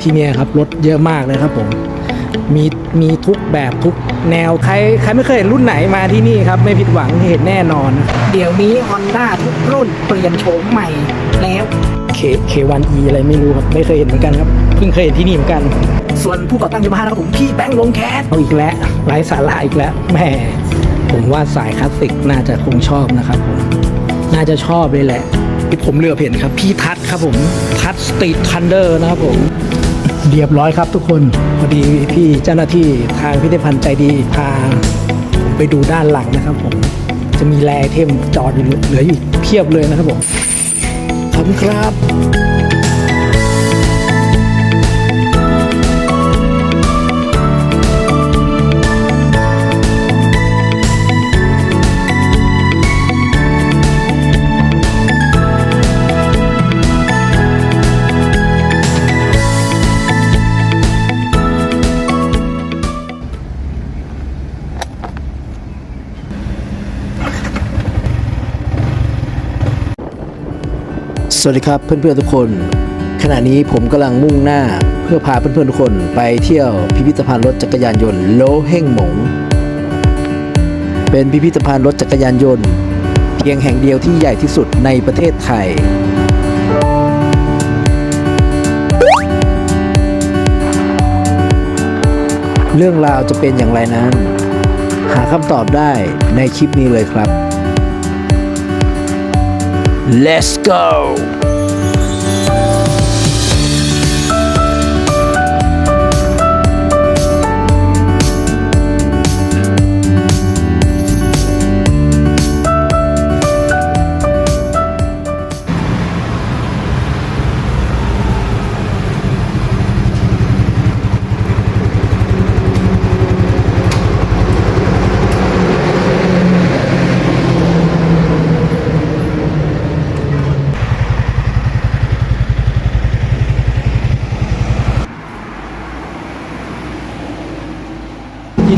ที่เนี่ยครับรถเยอะมากเลยครับผมมีมีทุกแบบทุกแนวใครใครไม่เคยเห็นรุ่นไหนมาที่นี่ครับ ไม่ผิดหวังเห็นแน่นอนนะเดี๋ยวนี้ Honda ทุกรุ่นเปลี่ยนโฉมใหม่แล้ว K K1E อะไรไม่รู้ครับ ไม่เคยเห็นเหมือนกันครับ เพิ่งเคยเห็นที่นี่เหมือนกัน ส่วนผู้ก่อตั้งยามาฮ่านะครับผมพี่แบงค์ลงแคสเอาอีกแล้วไร้สาระอีกแล้วแหมผมว่าสายคลาสสิกน่าจะคงชอบนะครับผมน่าจะชอบเลยแหละที่ ผมเลือกเห็นครับ พี่ทัศครับผม ทัศสตรีททันเดอร์นะครับผมเรียบร้อยครับทุกคนพอดีพี่เจ้าหน้าที่ทางพิพิธภัณฑ์ใจดีพาผมไปดูด้านหลังนะครับผมจะมีแรเทมจอดอยู่เหลืออยู่เพียบเลยนะครับผมขอบคุณครับ สวัสดีครับเพื่อนๆทุกคน ขณะนี้ผมกำลังมุ่งหน้าเพื่อพาเพื่อนๆทุกคนไปเที่ยวพิพิธภัณฑ์รถจักรยานยนต์โลเฮ่งหมง เป็นพิพิธภัณฑ์รถจักรยานยนต์ เพียงแห่งเดียวที่ใหญ่ที่สุดในประเทศไทย เรื่องราวจะเป็นอย่างไรนั้น หาคำตอบได้ในคลิปนี้เลยครับ Let's go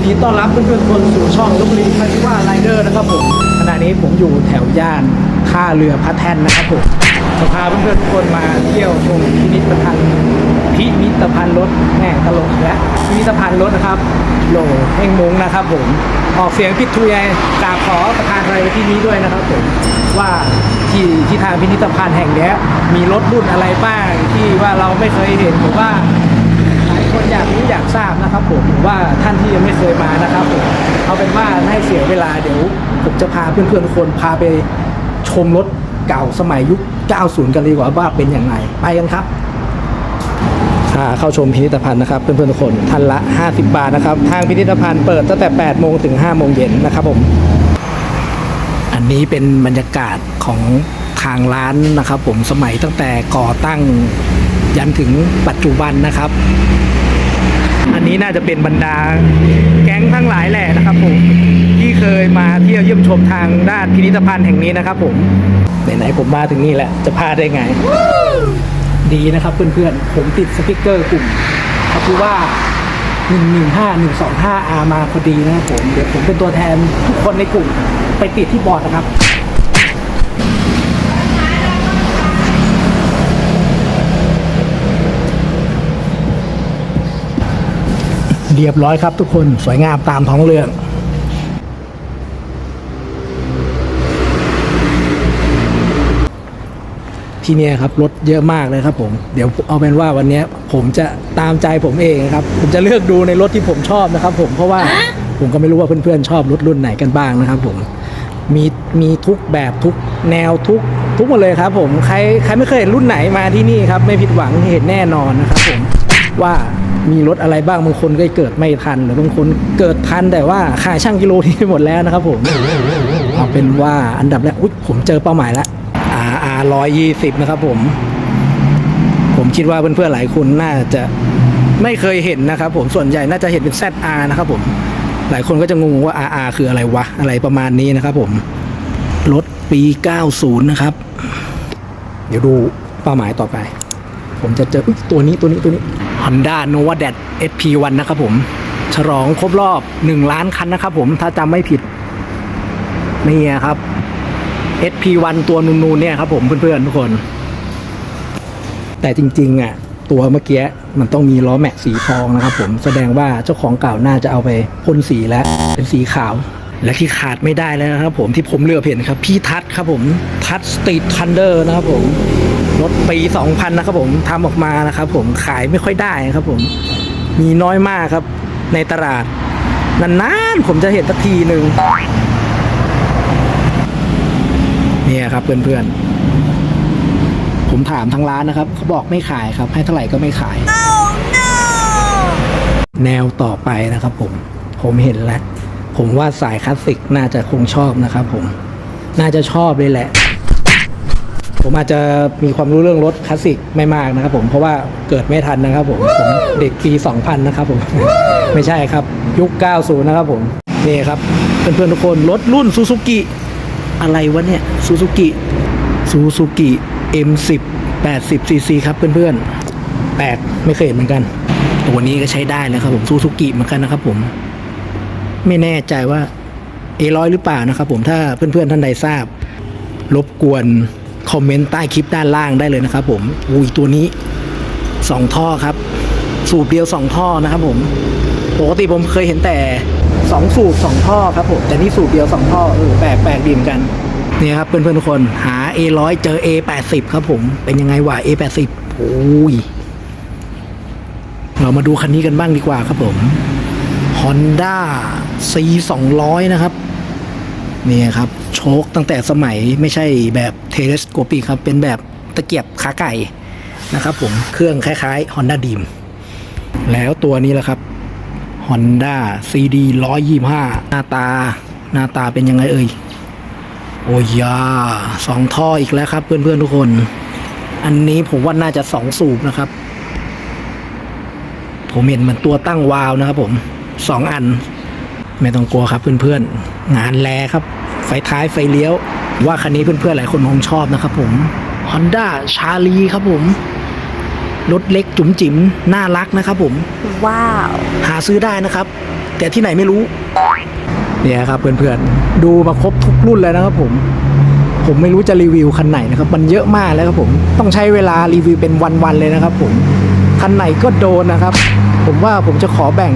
ดีต้อนรับเพื่อนๆทุกคนสู่ช่องลบบุรีคาชิว่าไรเดอร์นะครับผมขณะนี้ผมอยู่แถวย่านท่าเรือพระแท่นนะครับผมจะพาเพื่อนๆทุกคนมาเที่ยวชมพิพิธภัณฑ์พิพิธภัณฑ์รถแม่ตลกและพิพิธภัณฑ์รถนะครับโหลเฮงมงนะครับผมออกเสียงผิดทุยกราบขอประทานอะไรไว้ที่นี้ด้วยนะครับผมว่าที่ที่ทางพิพิธภัณฑ์แห่งนี้มีรถรุ่นอะไรบ้างที่ว่าเราไม่เคยเห็นหรือว่า คนอยากรู้อยากทราบนะครับผมหรือว่าท่านที่ยังไม่เคยมานะครับผมเอาเป็นว่าให้เสียเวลาเดี๋ยวผมจะพาเพื่อนๆทุกคนพาไปชมรถเก่าสมัยยุค 90 กันดีกว่าว่าเป็นอย่างไรไปกันครับค่าเข้าชมพิพิธภัณฑ์นะครับเพื่อนๆทุกคนท่านละ 50 บาทนะครับ ทางพิพิธภัณฑ์เปิดตั้งแต่ 8 โมงถึง 5 โมงเย็นนะครับผม อันนี้เป็นบรรยากาศของทางร้านนะครับ ผมสมัยตั้งแต่ก่อตั้งยันถึงปัจจุบันนะครับ อันนี้น่าจะเป็นบรรดาแก๊งทั้งหลายแหละนะครับผมที่เคยมาเที่ยวเยี่ยมชมทางด้านพิพิธภัณฑ์แห่งนี้นะครับผมไหนๆผมมาถึงนี่แหละจะพลาดได้ไง ดีนะครับเพื่อนๆ ผมติดสติกเกอร์กลุ่มเขาคือว่า 115 125 R มาพอดีนะครับผม เดี๋ยวผมเป็นตัวแทนทุกคนในกลุ่มไปติดที่บอร์ดนะครับ เรียบร้อยครับทุกคนสวยงามตามท้องเรื่องที่เนี่ยครับรถเยอะมากเลยครับผมเดี๋ยวเอาเป็นว่าวันเนี้ยผมจะตามใจผมเองครับ ผมจะเลือกดูในรถที่ผมชอบนะครับ ผมเพราะว่าผมก็ไม่รู้ว่าเพื่อนๆชอบรถรุ่นไหนกันบ้างนะครับ ผมมีมีทุกแบบทุกแนวทุกทุกหมดเลยครับ ผมใครใครไม่เคยเห็นรุ่นไหนมาที่นี่ครับ ไม่ผิดหวังเห็นแน่นอนนะครับ ผมว่า มีรถอะไรบ้างบางคนก็เกิดไม่ทันหรือบางคนเกิดทันแต่ว่าขายช่างกิโลที่หมดแล้วนะครับผมเอาเป็นว่าอันดับแรกอุ๊ยผมเจอเป้าหมายแล้ว RR ร้อยยี่สิบนะครับผม ผมคิดว่าเพื่อนๆหลายคนน่าจะไม่เคยเห็นนะครับผมส่วนใหญ่น่าจะเห็นเป็น ZR นะครับผมหลายคนก็จะงงว่า RR คืออะไรวะ อะไรประมาณนี้นะครับผม รถปี 90 นะครับ เดี๋ยวดูเป้าหมายต่อไป ผมจะเจอตัวนี้ตัวนี้ตัวนี้ Honda Nova d a d SP1 นะครับผม ฉลองครบรอบ 1 ล้านคันนะครับผมถ้าจำไม่ผิด นี่ครับ SP1 ตัวนูนๆเนี่ยครับผมเพื่อนๆทุกคน แต่จริงๆอะตัวเมื่อกี้มันต้องมีล้อแม็กสีทองนะครับผมแสดงว่าเจ้าของเก่าน่าจะเอาไปพ่นสีแล้วเป็นสีขาว และที่ขาดไม่ได้แล้วนะครับผมที่ผมเลือกเห็นครับ พี่ทัศครับผมทัศสตรีททันเดอร์นะครับผม รถปี 2000 นะครับผมทำออกมานะครับผมขายไม่ค่อยได้ครับผมมีน้อยมากครับ ในตลาดนานๆผมจะเห็นสักทีหนึ่งเนี่ยครับเพื่อนๆ ผมถามทางร้านนะครับเขาบอกไม่ขายครับ ให้เท่าไหร่ก็ไม่ขายแนวต่อไปนะครับผม ผมเห็นแล้ว ผมว่าสายคลาสสิกน่าจะคงชอบนะครับผม น่าจะชอบเลยแหละ ผมอาจจะมีความรู้เรื่องรถคลาสสิกไม่มากนะครับผมเพราะว่าเกิดไม่ทันนะครับผมผมเด็กปี 2000 นะครับผม ไม่ใช่ครับ ยุค 90 นะครับผมนี่ครับเพื่อนๆทุกคนรถรุ่นซูซูกิอะไรวะเนี่ยซูซูกิซูซูกิ M10 80 cc ครับเพื่อนๆแปลกไม่เคยเห็นเหมือนกันตัวนี้ก็ใช้ได้นะครับผมซูซูกิเหมือนกันนะครับผม ไม่แน่ใจว่าเอร้อยหรือเปล่านะครับผมถ้าเพื่อนๆท่านใดทราบ รบกวน คอมเมนต์ใต้คลิปด้านล่างได้เลยนะครับ ผมอุ้ยตัวนี้สองท่อครับ สูบเดียวสองท่อนะครับ ผมปกติผมเคยเห็นแต่สองสูบสองท่อครับผมแต่นี่สูบเดียวสองท่อเออแปลกแปลกดีมกันเนี่ยครับเพื่อนๆทุกคนหา A100 เจอ A80 ครับผมเป็นยังไงวะ A80 โอ้ยเรามาดูคันนี้กันบ้างดีกว่าครับผม Honda C 200 นะครับ นี่ครับโชคตั้งแต่สมัยไม่ใช่แบบเทเลสโกปีครับ เป็นแบบตะเกียบขาไก่นะครับผมเครื่องคล้ายๆ Honda Dream แล้วตัวนี้แหละครับ Honda CD 125 หน้าตาหน้าตาเป็นยังไงเอ่ย โอ้ยยาสองท่ออีกแล้วครับ เพื่อนๆทุกคน อันนี้ผมว่าน่าจะสองสูบนะครับ ผมเห็นเหมือนตัวตั้งวาล์วนะครับผมสองอัน ไม่ต้องกลัวครับเพื่อนๆ งานแลครับ ไฟท้ายไฟเลี้ยว ว่าคันนี้เพื่อนๆหลายคนคงชอบนะครับผม Honda ชาลีครับผม รถเล็กจุ๋มจิ๋มน่ารักนะครับผม ว้าว หาซื้อได้นะครับ แต่ที่ไหนไม่รู้ เนี่ยครับเพื่อนๆ ดูมาครบทุกรุ่นแล้วนะครับผม ผมไม่รู้จะรีวิวคันไหนนะครับ มันเยอะมากแล้วครับผม ต้องใช้เวลารีวิวเป็นวันๆเลยนะครับผม คันไหนก็โดนนะครับ ผมว่าผมจะขอแบ่ง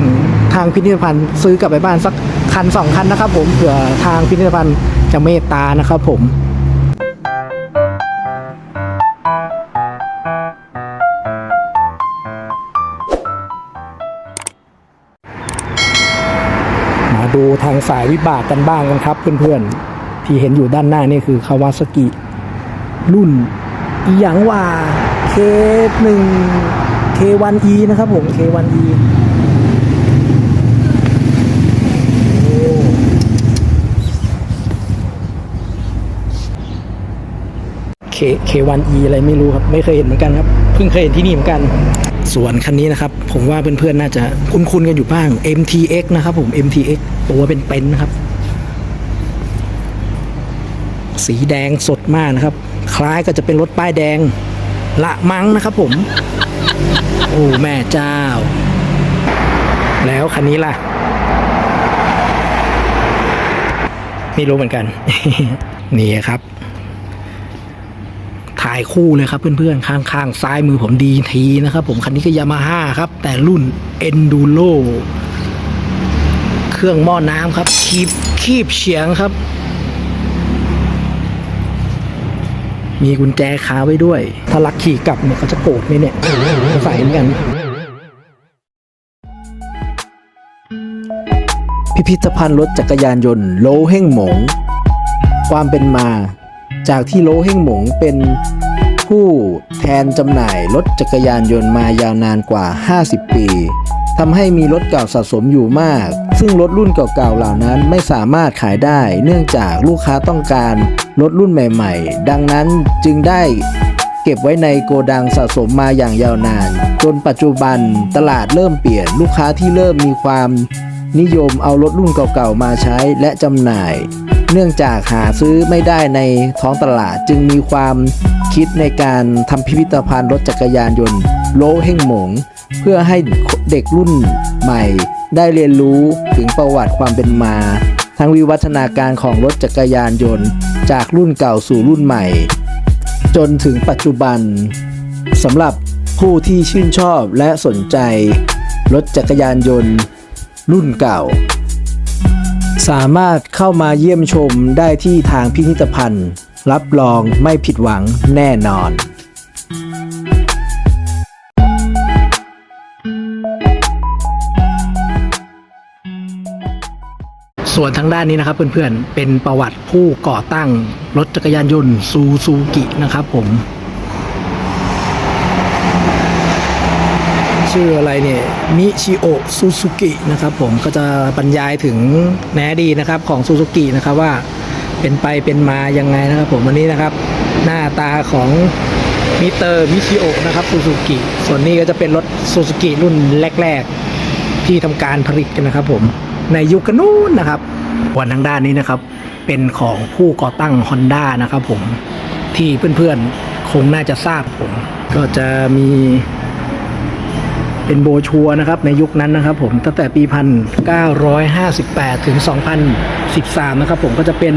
ทางพิพิธภัณฑ์ซื้อกลับไปบ้านสักคันสองคันนะครับผมเผื่อทางพิพิธภัณฑ์จะเมตตานะครับผมมาดูทางสายวิบากกันบ้างกันครับ เพื่อนๆ ที่เห็นอยู่ด้านหน้านี่คือคาวาซากิ รุ่นอีหยังว่า K1 K1E นะครับผม K1E K K1E อะไรไม่รู้ครับ ไม่เคยเห็นเหมือนกันครับ เพิ่งเคยเห็นที่นี่เหมือนกัน ส่วนคันนี้นะครับ ผมว่าเพื่อนๆน่าจะคุ้นๆกันอยู่บ้าง MTX นะครับผม MTX ตัวเป็นเป็นนะครับ สีแดงสดมากนะครับ คล้ายก็จะเป็นรถป้ายแดงละมังนะครับผม อ้แม่เจ้า แล้วคันนี้ล่ะ ไม่รู้เหมือนกัน นี่ครับ ถ่ายคู่เลยครับเพื่อนๆ ข้างๆ ซ้ายมือผมดีทีนะครับผม คันนี้ก็ยามาฮ่าครับ แต่รุ่น Enduro เครื่องหม้อน้ำครับ คีบคีบเฉียงครับ มีกุญแจคาไว้ด้วย ถ้าลักขี่กลับเนี่ยเขาจะโกรธไหมเนี่ยใส่เหมือนกัน พิพิธภัณฑ์รถจักรยานยนต์โลเฮ่งหมง ความเป็นมา จากที่โลเฮ่งหมงเป็นผู้แทนจำหน่ายรถจักรยานยนต์มายาวนานกว่า 50 ปี ทำให้มีรถเก่าสะสมอยู่มาก ซึ่งรถรุ่นเก่าๆเหล่านั้นไม่สามารถขายได้ เนื่องจากลูกค้าต้องการรถรุ่นใหม่ ๆ ดังนั้นจึงได้เก็บไว้ในโกดังสะสมมาอย่างยาวนาน จนปัจจุบันตลาดเริ่มเปลี่ยนลูกค้าที่เริ่มมีความนิยมเอารถรุ่นเก่าๆมาใช้และจำหน่าย เนื่องจากหาซื้อไม่ได้ในท้องตลาดจึงมีความคิดในการทำพิพิธภัณฑ์รถจักรยานยนต์ โลเฮ่งหมง เพื่อให้เด็กรุ่นใหม่ ได้เรียนรู้ถึงประวัติความเป็นมา ทั้งวิวัฒนาการของรถจักรยานยนต์ จากรุ่นเก่าสู่รุ่นใหม่ จนถึงปัจจุบันสำหรับผู้ที่ชื่นชอบและสนใจ รถจักรยานยนต์ รุ่นเก่า สามารถเข้ามาเยี่ยมชมได้ที่ทางพิพิธภัณฑ์ รับรองไม่ผิดหวังแน่นอน ส่วนทางด้านนี้นะครับเพื่อนๆ เป็นประวัติผู้ก่อตั้งรถจักรยานยนต์ซูซูกินะครับผม ชื่ออะไรเนี่ยมิชิโอซูซูกินะครับผมก็จะบรรยายถึงแนดีนะครับของซูซูกินะครับว่าเป็นไปเป็นมายังไงนะครับผมวันนี้นะครับ หน้าตาของมิเตอร์มิชิโอนะครับซูซูกิส่วนนี้ก็จะเป็นรถซูซูกิรุ่นแรก ๆ ที่ทำการผลิตกันนะครับผม ในยุคนู้นนะครับวันทางด้านนี้นะครับ เป็นของผู้ก่อตั้ง Honda นะครับผมที่เพื่อนๆคงน่าจะทราบผม ก็จะมีเป็นโบชัวนะครับในยุคนั้นนะครับผมตั้งแต่ปี 1958 ถึง 2013 นะครับผมก็จะเป็น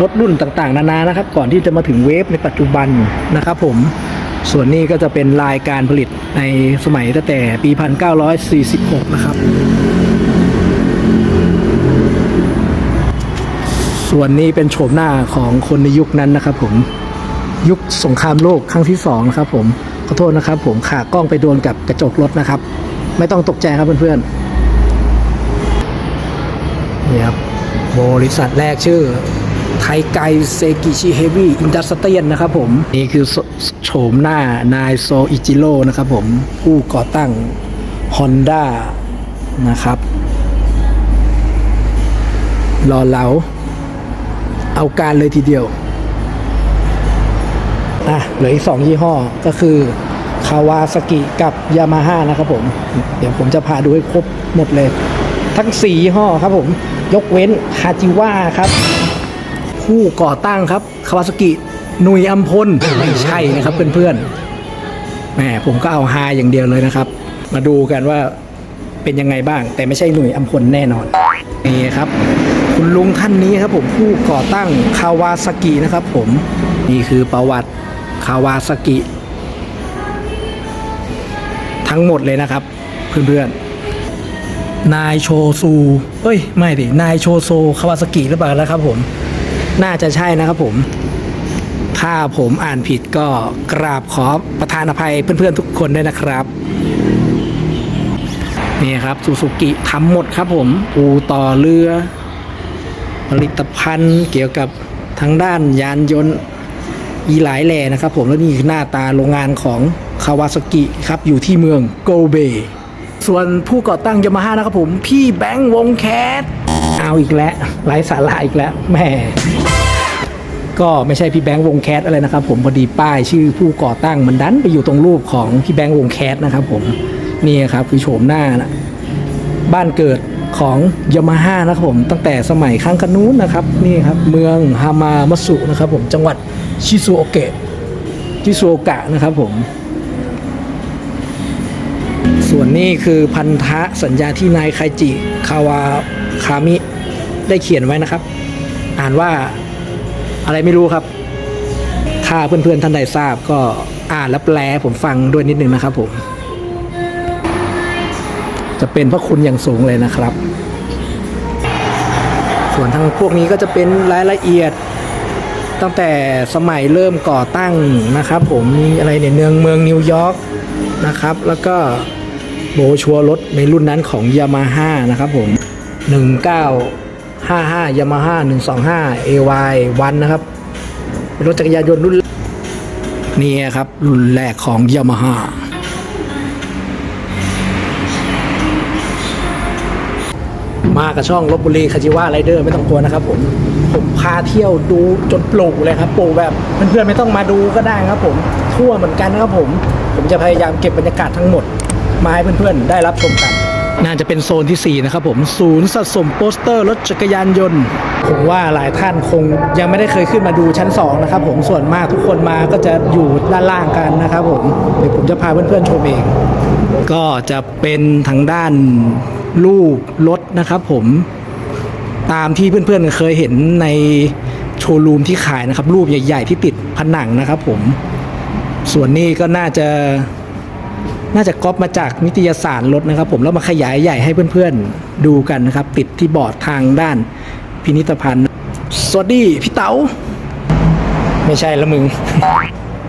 รถรุ่นต่างๆ นานานะครับ ก่อนที่จะมาถึงเวฟในปัจจุบันนะครับผมส่วนนี้ก็จะเป็นรายการผลิตในสมัยตั้งแต่ปี 1946 นะครับ ส่วนนี้เป็นโฉมหน้าของคนในยุคนั้นนะครับผมยุคสงครามโลกครั้งที่สองนะครับผมขอโทษนะครับ ผมขากล้องไปโดนกับกระจกรถนะครับ ไม่ต้องตกใจครับเพื่อนๆนี่ครับบริษัทแรกชื่อไทไกเซกิชิเฮวี่อินดัสเตียนนะครับผม นี่คือโฉโฉมหน้านายโซอิจิโร่นะครับผม ผู้ก่อตั้ง Honda นะครับรอเหลา เอาการเลยทีเดียว อะ เหลืออีกสองยี่ห้อก็คือคาวาสกิกับยามาฮ่านะครับผม เดี๋ยวผมจะพาดูให้ครบหมดเลย ทั้งสี่ยี่ห้อครับผม ยกเว้นฮาจิวาครับ ผู้ก่อตั้งครับคาวาสกินุยอัมพล ไม่ใช่นะครับเพื่อนๆแหมผมก็เอาฮาอย่างเดียวเลยนะครับ มาดูกันว่าเป็นยังไงบ้าง แต่ไม่ใช่หนุยอัมพลแน่นอนนี่ครับ คุณลุงท่านนี้ครับผมผู้ก่อตั้งคาวาสกินะครับผมนี่คือประวัติคาวาสกิ ทั้งหมดเลยนะครับ เพื่อนๆนายโชซูเอ้ย ไม่ดินายโชโซคาวาสกิหรือเปล่านะครับผมน่าจะใช่นะครับผม ถ้าผมอ่านผิดก็กราบขอประทานอภัยเพื่อนๆทุกคนด้วยนะครับนี่ครับซูซูกิทำหมดครับผมอูต่อเรือ ผลิตภัณฑ์เกี่ยวกับทางด้านยานยนต์อีหลายแหล่นะครับ ผมแล้วนี่คือหน้าตาโรงงานของคาวาสกิครับอยู่ที่เมืองโกเบ ส่วนผู้ก่อตั้งยามาฮ่านะครับผม พี่แบงค์วงแคสเอาอีกแล้วไร้สาระอีกแล้วแม่ก็ไม่ใช่พี่แบงค์วงแคสอะไรนะครับ ผมพอดีป้ายชื่อผู้ก่อตั้งมันดันไปอยู่ตรงรูปของพี่แบงค์วงแคสนะครับ ผมนี่ครับคือโฉมหน้านะบ้านเกิด ของยามาฮ่านะครับผมตั้งแต่สมัยครั้งกันนู้นนะครับนี่ครับเมืองฮามามัสุนะครับผมจังหวัดชิซูโอเกะชิซูโอกะนะครับผม ส่วนนี้คือพันธะสัญญาที่นายไคจิคาวาคามิได้เขียนไว้นะครับ อ่านว่าอะไรไม่รู้ครับ ถ้าเพื่อนๆท่านใดทราบก็อ่านและแปลผมฟังด้วยนิดนึงนะครับผมจะเป็นพระคุณอย่างสูงเลยนะครับ ส่วนทั้งพวกนี้ก็จะเป็นรายละเอียดตั้งแต่สมัยเริ่มก่อตั้งนะครับผมมีอะไรเนี่ยเนืองเมืองนิวยอร์กนะครับ แล้วก็โบชัวรถในรุ่นนั้นของยามาฮ่านะครับผม 1955ยามาฮ่า125 AY 1 นะครับรถจักรยานยนต์รุ่นนี่ครับ รุ่นแรกของยามาฮ่า มากับช่องลบบุรีคาจิวาไรเดอร์ไม่ต้องกลัวนะครับผมผมพาเที่ยวดูจนปลูกเลยครับปลูกแบบเพื่อนๆไม่ต้องมาดูก็ได้ครับ ผมทั่วเหมือนกันนะครับผม ผมจะพยายามเก็บบรรยากาศทั้งหมด มาให้เพื่อนๆได้รับชมกัน น่าจะเป็นโซนที่ 4 นะครับผมศูนย์สะสมโปสเตอร์รถจักรยานยนต์ผมว่าหลายท่านคงยังไม่ได้เคยขึ้นมาดูชั้น 2 นะครับผมส่วนมากทุกคนมาก็จะอยู่ด้านล่างกันนะครับผมเดี๋ยวผมจะพาเพื่อนๆชมเอง ก็จะเป็นทางด้าน รูปรถนะครับผมตามที่เพื่อนๆเคยเห็นในโชว์รูมที่ขายนะครับ รูปใหญ่ๆที่ติดผนังนะครับผมส่วนนี้ก็น่าจะน่าจะก๊อปมาจากนิตยสารรถนะครับ ผมแล้วมาขยายใหญ่ให้เพื่อนๆดูกันนะครับ ติดที่บอร์ดทางด้านพินิธภัณฑ์สวัสดีพี่เต๋าไม่ใช่ละมึง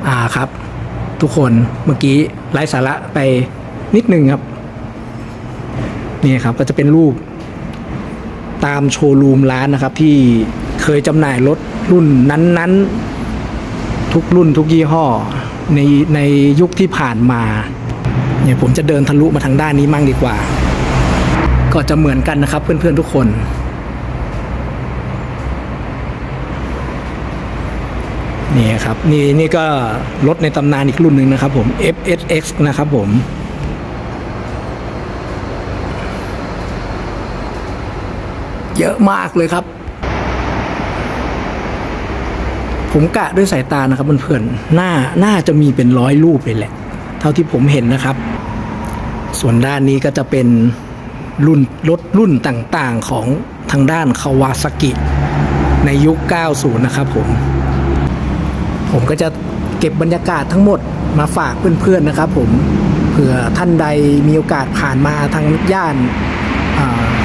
อ่าครับ ทุกคนเมื่อกี้ไร้สาระไปนิดนึงครับ นี่ครับก็จะเป็นรูปตามโชว์รูมร้านนะครับ ที่เคยจำหน่ายรถรุ่นนั้น ๆ ทุกรุ่นทุกยี่ห้อ ในในยุคที่ผ่านมาเนี่ยผมจะเดินทะลุมาทางด้านนี้มั่งดีกว่า ก็จะเหมือนกันนะครับเพื่อน ๆ ทุกคน นี่ครับ นี่นี่ก็รถในตำนานอีกรุ่นหนึ่งนะครับผม FSX นะครับผม เยอะมากเลยครับ ผมกะด้วยสายตานะครับเพื่อนๆหน่าน่าจะมีเป็นร้อยรูปเลยแหละ เท่าที่ผมเห็นนะครับ ส่วนด้านนี้ก็จะเป็นรุ่นรถรุ่นต่างๆของทางด้านคาวาซากิ ในยุค 90 นะครับผม ผมก็จะเก็บบรรยากาศทั้งหมดมาฝากเพื่อนๆนะครับผมเผื่อท่านใดมีโอกาสผ่านมาทางย่าน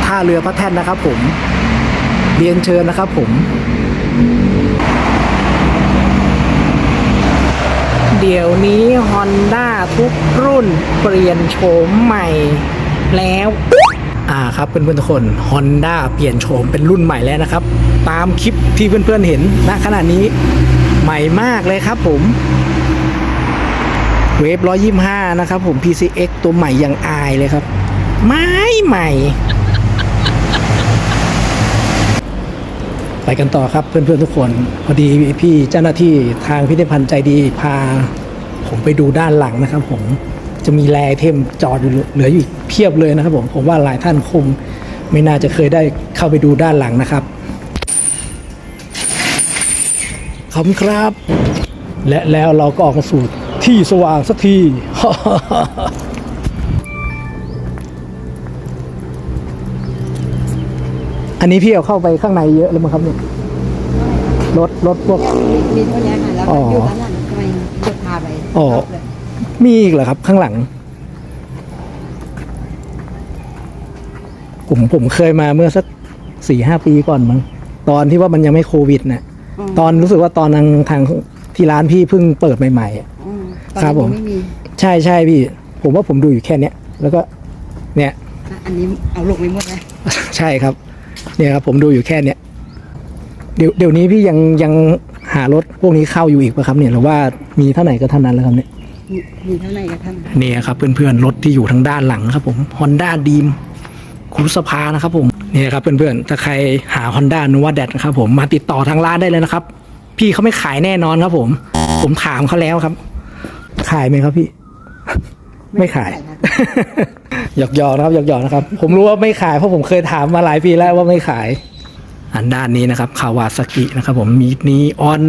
ท่าเรือพระแท่นนะครับผมเรียนเชิญนะครับผม เดี๋ยวนี้ Honda ทุกรุ่นเปลี่ยนโฉมใหม่แล้ว อ่าครับเพื่อนๆทุกคน Honda เปลี่ยนโฉมเป็นรุ่นใหม่แล้วนะครับ ตามคลิปที่เพื่อนๆเห็นณขณะนี้ใหม่มากเลยครับผมเวฟ125 นะครับผม PCX ตัวใหม่ยังอายเลยครับ ไม่ใหม่ ไปกันต่อครับเพื่อนๆทุกคน พอดีพี่เจ้าหน้าที่ทางพิพิธภัณฑ์ใจดีพา ผมไปดูด้านหลังนะครับ ผมจะมีแรไอเทมจอดอยู่เหลืออยู่อีกเพียบเลยนะครับ ผมผมว่าหลายท่านคงไม่น่าจะเคยได้เข้าไปดูด้านหลังนะครับขอบคุณครับ และแล้วเราก็ออกมาสู่ที่สว่างสักที อันนี้พี่เอาเข้าไปข้างในเยอะเลยมั้งครับเนี่ยรถรถพวก มีเท่านี้ค่ะแล้วอ๋ก็ออยู่ด้านหลังทำไมจะพาไปอ๋อรอบเลยมีอีกเหรอครับข้างหลัง ผมผมเคยมาเมื่อสักสี่ห้าปีก่อนมั้งตอนที่ว่ามันยังไม่โควิดนะตอนรู้สึกว่าตอนทางทางที่ร้านพี่เพิ่งเปิดใหม่ๆอะ อืมตอนครับนี้ผมยังไม่มีใช่ใช่พี่ ผมว่าผมดูอยู่แค่เนี้ยแล้วก็เนี่ย อะอันนี้เอาลงไปหมดเลยใช่ครับ เนี่ยครับผมดูอยู่แค่เนี้ยเดี๋ยวเดี๋ยวนี้พี่ยังยังหารถพวกนี้เข้าอยู่อีกปะครับเนี่ยหรือว่ามีเท่าไหร่ก็เท่านั้นแล้วครับเนี่ยมีมีเท่าไหร่กับท่านนี่ครับเพื่อนๆรถที่อยู่ทางด้านหลังครับผม Honda d r e a m ครุสภานะครับผมนี่ครับเพื่อนๆถ้าใครหา Honda n o v a d a t นะครับผมมาติดต่อทางร้านได้เลยนะครับ พี่เขาไม่ขายแน่นอนครับผม ผมถามเขาแล้วครับ ขายไหมครับพี่ ไม่ขาย หยอกหยอกนะครับหยอกหยอกนะครับ ผมรู้ว่าไม่ขายเพราะผมเคยถามมาหลายปีแล้วว่าไม่ขาย อันด้านนี้นะครับคาวาซากินะครับผมมีนีออน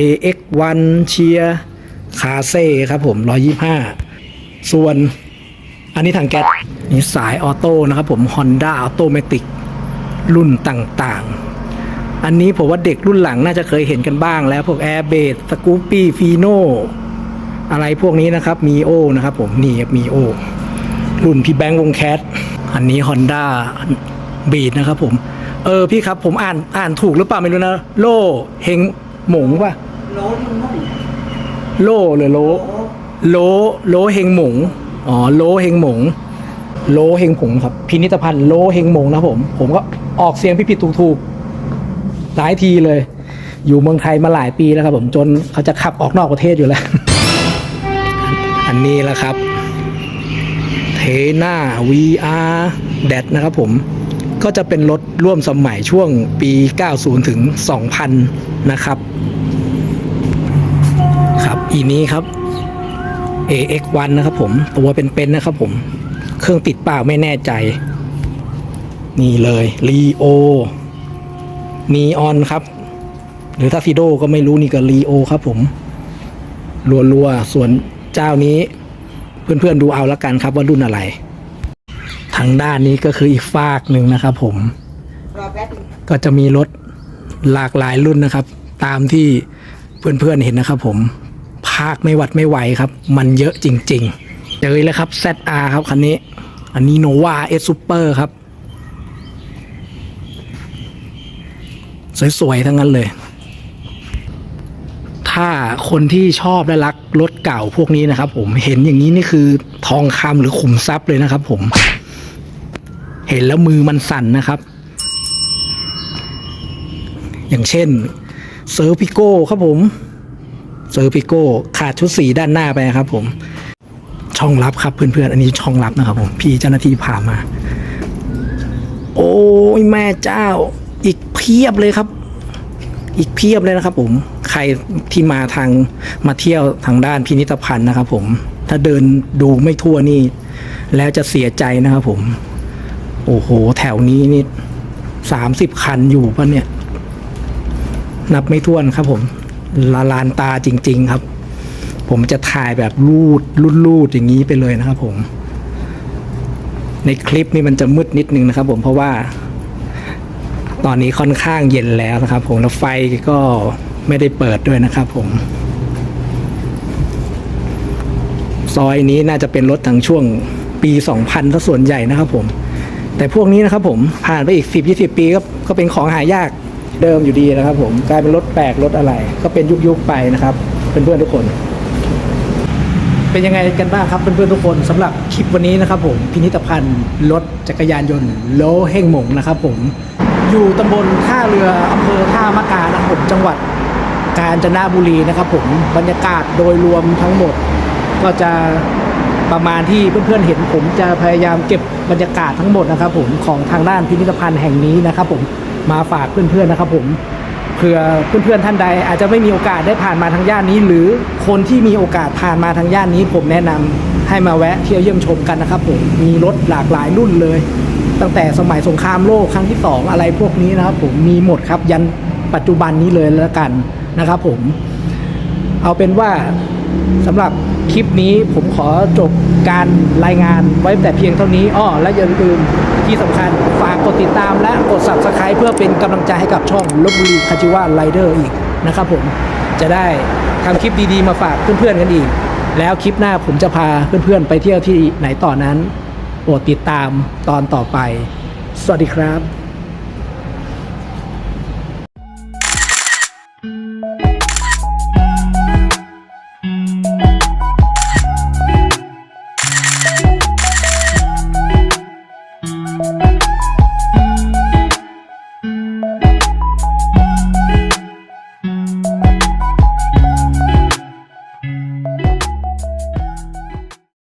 AX1 เชียคาเซ่ครับผม 125 ส่วน อันนี้ถังแก๊สนี่สายออโต้นะครับผม Honda Automatic รุ่นต่างๆ อันนี้ผมว่าเด็กรุ่นหลังน่าจะเคยเห็นกันบ้างแล้ว พวก Air b a s สกูปปี้ฟีโนอะไรพวกนี้นะครับ มีโอนะครับผม นี่มีโอ รุ่นพี่แบงค์วงแคทอันนี้ Honda บีดนะครับผมเออพี่ครับผมอ่านอ่านถูกหรือเปล่าไม่รู้นะ โลเฮงหมงป่ะโลมันมุ่งโลหรือโลโลโลเฮงหมงอ๋อโลเฮงหมงโลเฮงผงครับพินิธภัณฑ์โลเฮงหมงนะผม ผมก็ออกเสียงผิดๆถูกๆหลายทีเลย อยู่เมืองไทยมาหลายปีแล้วครับผมจนเขาจะขับออกนอกประเทศอยู่แล้ว อันนี้แหละครับ เทน่า VR แดดนะครับผมก็จะเป็นรถร่วมสมัยช่วงปี 90 ถึง 2000 นะครับครับอีนี้ครับ AX1 นะครับผม ตัวเป็นๆนะครับผม เครื่องติดเปล่าไม่แน่ใจ นี่เลยรีโอนีออนครับ หรือถ้าฟิโดก็ไม่รู้นี่ก็รีโอครับผมรัวๆ ส่วนเจ้านี้ เพื่อนๆดูเอาละกันครับว่ารุ่นอะไร ทางด้านนี้ก็คืออีกฝากหนึ่งนะครับ ผม ก็จะมีรถหลากหลายรุ่นนะครับ ตามที่เพื่อนๆเห็นนะครับ ผมภาคไม่หวัดไม่ไหวครับ มันเยอะจริงๆเจอเลยครับ ZR ครับคันนี้ อันนี้โนวาเอสซูเปอร์ครับ สวยๆทั้งนั้นเลย ถ้าคนที่ชอบและรักรถเก่าพวกนี้นะครับ ผมเห็นอย่างนี้นี่คือทองคำหรือขุมทรัพย์เลยนะครับ ผม เห็นแล้วมือมันสั่นนะครับ อย่างเช่นเซอร์พิโก้ครับผมเซอร์พิโก้ขาดชุดสีด้านหน้าไปครับ ผมช่องลับครับเพื่อนๆ อันนี้ช่องลับนะครับ ผมพี่เจ้าหน้าที่พามา โอ้ยแม่เจ้า อีกเพียบเลยครับ อีกเพียบเลยนะครับ ผม ใครที่มาทางมาเที่ยวทางด้านพินิธภัณฑ์นะครับ ผมถ้าเดินดูไม่ทั่วนี่ แล้วจะเสียใจนะครับผม โอ้โห แถวนี้นี่สามสิบคันอยู่ปะเนี่ย นับไม่ถ้วนครับผมละลานตาจริง ๆครับ ผมจะถ่ายแบบรูดรูดรูดอย่างนี้ไปเลยนะครับ ผม ในคลิปนี้มันจะมืดนิดนึงนะครับ ผมเพราะว่า ตอนนี้ค่อนข้างเย็นแล้วนะครับ ผมแล้วไฟก็ ไม่ได้เปิดด้วยนะครับผม ซอยนี้น่าจะเป็นรถทางช่วงปี 2000ซะส่วนใหญ่นะครับผม แต่พวกนี้นะครับผมผ่านไปอีก 10 20 ปีก็ก็เป็นของหายากเดิมอยู่ดีนะครับผมกลายเป็นรถแปลกรถอะไร ก็เป็นยุคๆไปนะครับเพื่อนๆทุกคน เป็นยังไงกันบ้างครับเพื่อนๆทุกคนสำหรับคลิปวันนี้นะครับผมพินิธภัณฑ์รถจักรยานยนต์โลเฮงหมงนะครับผมอยู่ตำบลท่าเรืออำเภอท่ามะกานะครับผมจังหวัด กาญจนบุรีนะครับผมบรรยากาศโดยรวมทั้งหมด ก็จะประมาณที่เพื่อนๆเห็นผมจะพยายามเก็บบรรยากาศทั้งหมดนะครับ ผมของทางด้านพิพิธภัณฑ์แห่งนี้นะครับ ผมมาฝากเพื่อนๆนะครับผมเผื่อเพื่อนๆท่านใดอาจจะไม่มีโอกาสได้ผ่านมาทางย่านนี้ หรือคนที่มีโอกาสผ่านมาทางย่านนี้ ผมแนะนำให้มาแวะเที่ยวเยี่ยมชมกันนะครับ ผมมีรถหลากหลายรุ่นเลย ตั้งแต่สมัยสงครามโลกครั้งที่สองอะไรพวกนี้นะครับ ผมมีหมดครับยันปัจจุบันนี้เลยแล้วกัน นะครับผม เอาเป็นว่าสำหรับคลิปนี้ผมขอจบการรายงานไว้แต่เพียงเท่านี้อ้อและอย่าลืมที่สำคัญฝากกดติดตามและกด subscribe เพื่อเป็นกำลังใจให้กับช่องลบบุรีคาจิวาไรเดอร์อีกนะครับผมจะได้ทำคลิปดีๆมาฝากเพื่อนๆกันอีก แล้วคลิปหน้าผมจะพาเพื่อนๆไปเที่ยวที่ไหนต่อนั้นโปรดติดตามตอนต่อไป สวัสดีครับ